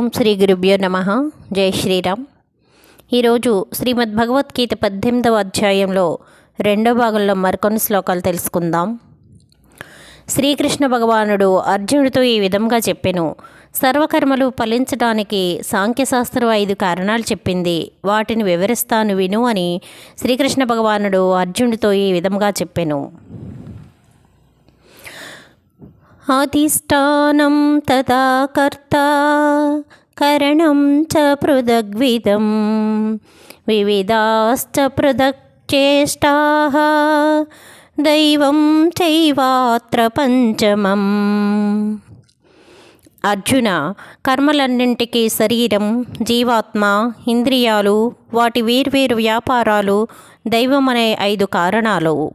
ఓం శ్రీ గురుభ్యో నమ. జై శ్రీరామ్. ఈరోజు శ్రీమద్ భగవద్గీత పద్దెనిమిదవ అధ్యాయంలో రెండో భాగంలో మరికొన్ని శ్లోకాలు తెలుసుకుందాం. శ్రీకృష్ణ భగవానుడు అర్జునుడితో ఈ విధంగా చెప్పెను. సర్వకర్మలు ఫలించడానికి సాంఖ్యశాస్త్రం ఐదు కారణాలు చెప్పింది. వాటిని వివరిస్తాను విను అని శ్రీకృష్ణ భగవానుడు అర్జునుడితో ఈ విధంగా చెప్పెను. అధిష్టానం తదా కర్త కరణం చ పృథగ్విధం వివిధాశ్చ పృథక్ దైవం చైవాత్ర పంచమం. అర్జున కర్మలన్నింటికీ శరీరం జీవాత్మ ఇంద్రియాలు వాటి వేర్వేరు వ్యాపారాలు దైవం అనే ఐదు కారణాలు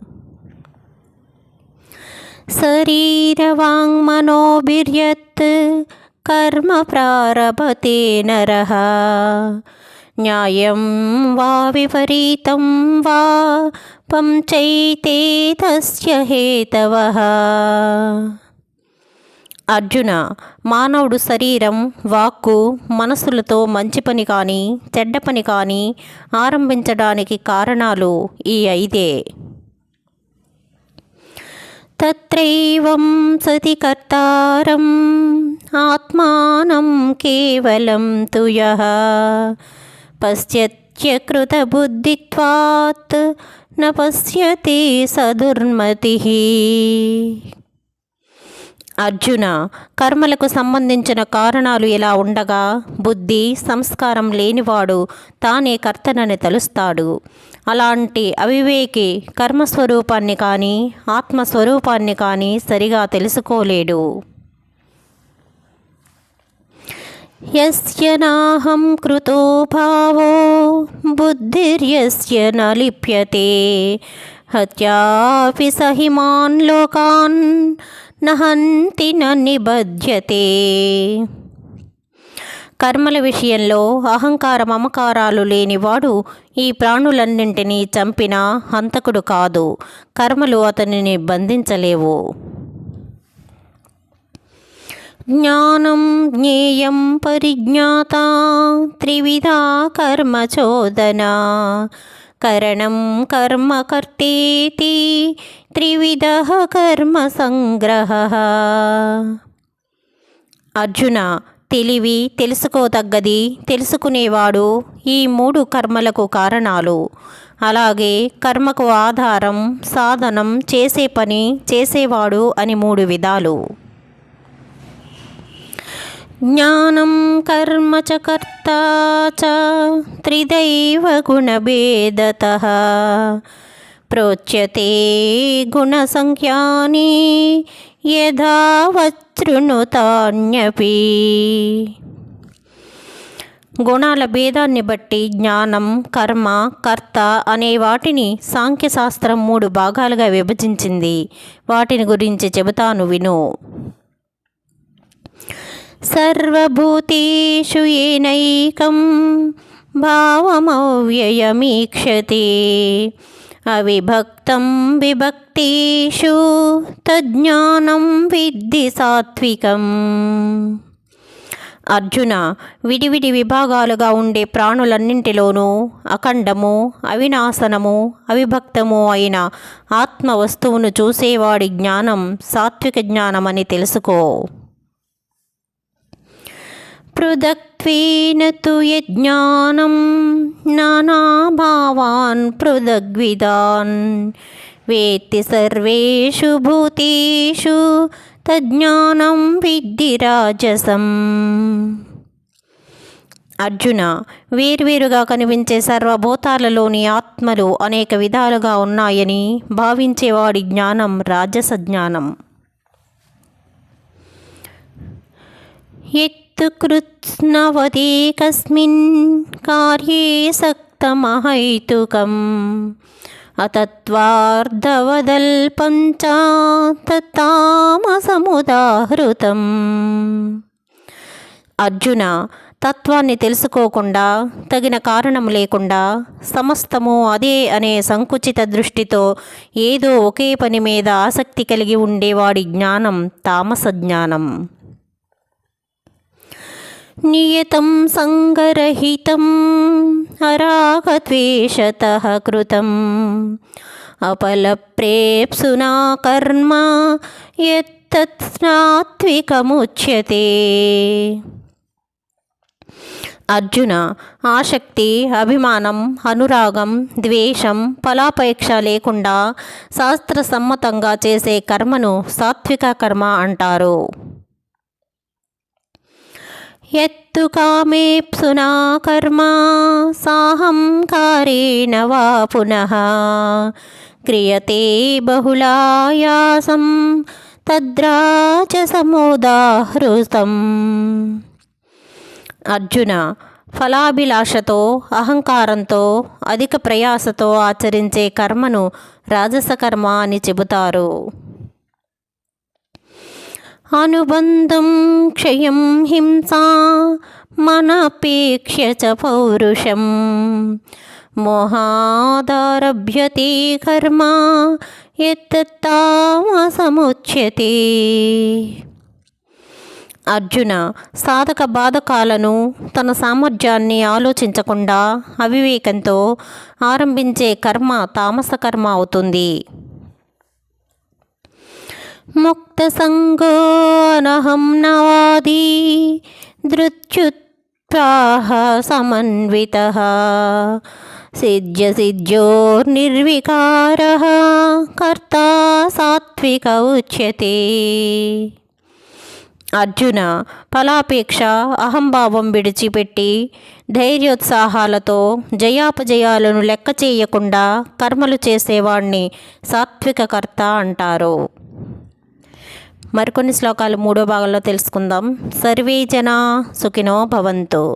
शरीरवाङ्मनोभिर्यत् కర్మ ప్రారభతే నర న్యాయం వా విపరీతం వా पञ्चैते హేతవ అర్జున మానవుడు శరీరం వాక్కు మనసులతో మంచి పని కానీ చెడ్డ పని కానీ ఆరంభించడానికి కారణాలు ఈ ఐదే। తత్రైవం సతి కర్తారం ఆత్మానం కేవలం తుయ యః పశ్యత్యకృతబుద్ధిత్వాత్ న పశ్యతి సదుర్మతి అర్జున కర్మలకు సంబంధించిన కారణాలు ఇలా ఉండగా? బుద్ధి సంస్కారం లేనివాడు తానే కర్తనని తలుస్తాడు. అలాంటి అవివేకి కర్మస్వరూపాన్ని కానీ ఆత్మస్వరూపాన్ని కానీ సరిగా తెలుసుకోలేడు. యస్య నాహం కృతో భావో బుద్ధిర్యస్య న లిప్యతే. హత్యాపి సహిమాన్ లోకాన్ నహంతి నిబధ్యతే. కర్మల విషయంలో అహంకార మమకారాలు లేనివాడు ఈ ప్రాణులన్నింటినీ చంపిన హంతకుడు కాదు. కర్మలు అతనిని బంధించలేవు. జ్ఞానం జ్ఞేయం పరిజ్ఞాత త్రివిధా కర్మచోదన. కరణం కర్మ కర్తేతి త్రివిధ కర్మ సంగ్రహ. అర్జున తెలివి తెలుసుకోదగ్గది తెలుసుకునేవాడు ఈ మూడు కర్మలకు కారణాలు. అలాగే కర్మకు ఆధారం సాధనం చేసే పని చేసేవాడు అని మూడు విధాలు. జ్ఞానం కర్మ చ కర్త చ త్రిదైవ గుణభేదత ప్రోచ్యతే గుణసంఖ్యాని యథా వృణుతాన్యపి గుణాల భేదాన్ని బట్టి జ్ఞానం కర్మ కర్త అనే వాటిని సాంఖ్యశాస్త్రం మూడు భాగాలుగా విభజించింది. వాటిని గురించి చెబుతాను విను. సర్వభూతేషు ఏనైకం భావమవ్యయమీక్షతే. అవిభక్తం విభక్తేషు తజ్ఞానం విద్ధి సాత్వికం. అర్జున విడివిడి విభాగాలుగా ఉండే ప్రాణులన్నింటిలోనూ అఖండము అవినాశనము అవిభక్తము అయిన ఆత్మవస్తువును చూసేవాడి జ్ఞానం సాత్విక జ్ఞానమని తెలుసుకో. పృథక్త్వేన తు యజ్ఞానం నానాభావాన్ పృథగ్విదాన్. వేత్తి సర్వేషు భూతేషు తజ్ఞానం విద్ది రాజసం. అర్జున వేర్వేరుగా కనిపించే సర్వభూతాలలోని ఆత్మలు అనేక విధాలుగా ఉన్నాయని భావించేవాడి జ్ఞానం రాజస జ్ఞానం. యత్తు కృత్స్నవదేకస్మిన్ కార్యే సక్తమహైతుకం. అతత్వార్ధవదల్పం చ తత్తామసముదాహృతం అర్జున తత్వాన్ని తెలుసుకోకుండా తగిన కారణం లేకుండా సమస్తము అదే అనే సంకుచిత దృష్టితో ఏదో ఒకే పని మీద ఆసక్తి కలిగి ఉండేవాడి జ్ఞానం తామస జ్ఞానం నియతం సంగరహితం. అరాగద్వేషతః కృతం अपलप्रेप्सुना कर्म यत्तत् సాత్వికముచ్యతే అర్జున ఆసక్తి అభిమానం అనురాగం ద్వేషం ఫలాపేక్ష లేకుండా శాస్త్ర సమ్మతంగా చేసే కర్మను సాత్విక కర్మ అంటారు ఎత్తుకామేప్సునా కర్మ సాహంకారేణ వా పునః. క్రియతే బహుళాయాసం తద్రాజసముదాహృతం అర్జున ఫలాభిలాషతో అహంకారంతో అధిక ప్రయాసతో ఆచరించే కర్మను రాజస కర్మ అని చెబుతారు. అనుబంధం క్షయం హింసా మనపేక్ష చ పౌరుషం. మోహాదారభ్యతే కర్మ ఎత్తామసముచ్యతే అర్జున సాధక బాధకాలను తన సామర్థ్యాన్ని ఆలోచించకుండా అవివేకంతో ఆరంభించే కర్మ తామస కర్మ అవుతుంది. ముక్త అనహం నవాది దృత్యుత్వాహ సమన్విత సిద్ధ్యసిద్ధ్యోర్నిర్వికార కర్త సాత్విక ఉచ్యతే అర్జున ఫలాపేక్ష అహంభావం విడిచిపెట్టి ధైర్యోత్సాహాలతో జయాపజయాలను లెక్క చేయకుండా కర్మలు చేసేవాణ్ణి సాత్విక కర్త అంటారు మరికొన్ని శ్లోకాలు మూడో భాగంలో తెలుసుకుందాం. సర్వే జన సుఖినో భవంతు.